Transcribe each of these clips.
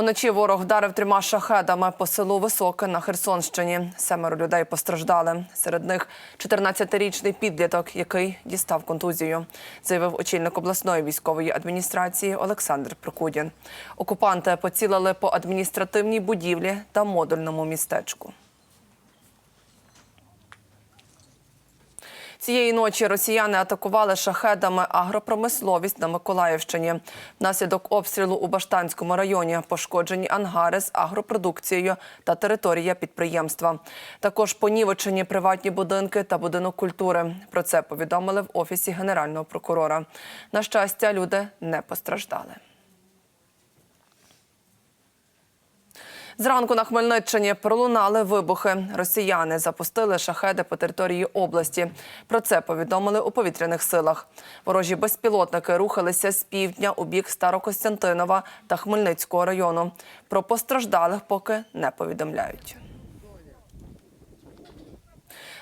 Уночі ворог вдарив трьома шахедами по селу Високе на Херсонщині. Семеро людей постраждали. Серед них 14-річний підліток, який дістав контузію, заявив очільник обласної військової адміністрації Олександр Прокудін. Окупанти поцілили по адміністративній будівлі та модульному містечку. Цієї ночі росіяни атакували шахедами агропромисловість на Миколаївщині. Внаслідок обстрілу у Баштанському районі пошкоджені ангари з агропродукцією та територія підприємства. Також понівечені приватні будинки та будинок культури. Про це повідомили в офісі генерального прокурора. На щастя, люди не постраждали. Зранку на Хмельниччині пролунали вибухи. Росіяни запустили шахеди по території області. Про це повідомили у повітряних силах. Ворожі безпілотники рухалися з півдня у бік Старокостянтинова та Хмельницького району. Про постраждалих поки не повідомляють.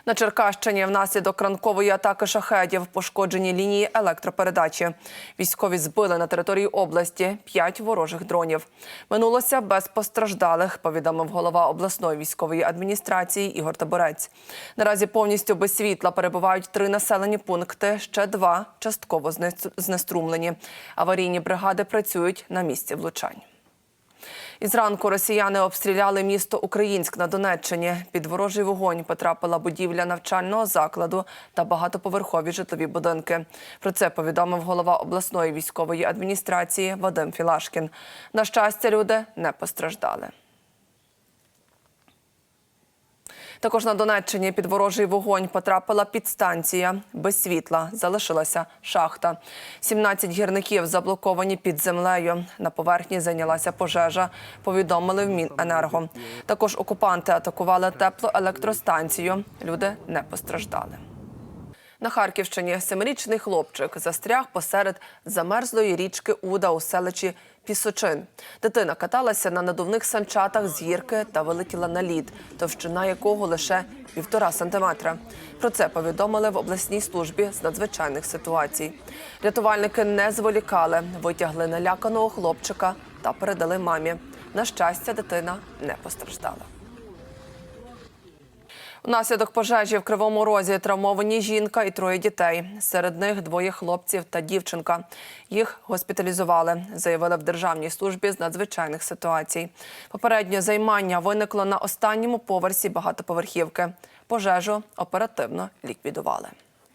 На Черкащині внаслідок ранкової атаки шахедів пошкоджені лінії електропередачі. Військові збили на території області п'ять ворожих дронів. Минулося без постраждалих, повідомив голова обласної військової адміністрації Ігор Таборець. Наразі повністю без світла перебувають три населені пункти. Ще два частково знес- знеструмлені. Аварійні бригади працюють на місці влучань. І зранку росіяни обстріляли місто Українськ на Донеччині. Під ворожий вогонь потрапила будівля навчального закладу та багатоповерхові житлові будинки. Про це повідомив голова обласної військової адміністрації Вадим Філашкін. На щастя, люди не постраждали. Також на Донеччині під ворожий вогонь потрапила підстанція. Без світла залишилася шахта. 17 гірників заблоковані під землею. На поверхні зайнялася пожежа, повідомили в Міненерго. Також окупанти атакували теплоелектростанцію. Люди не постраждали. На Харківщині семирічний хлопчик застряг посеред замерзлої річки Уда у селищі Пісочин. Дитина каталася на надувних санчатах з гірки та вилетіла на лід, товщина якого лише півтора сантиметра. Про це повідомили в обласній службі з надзвичайних ситуацій. Рятувальники не зволікали, витягли наляканого хлопчика та передали мамі. На щастя, дитина не постраждала. Внаслідок пожежі в Кривому Розі травмовані жінка і троє дітей. Серед них двоє хлопців та дівчинка. Їх госпіталізували, заявили в Державній службі з надзвичайних ситуацій. Попереднє займання виникло на останньому поверсі багатоповерхівки. Пожежу оперативно ліквідували.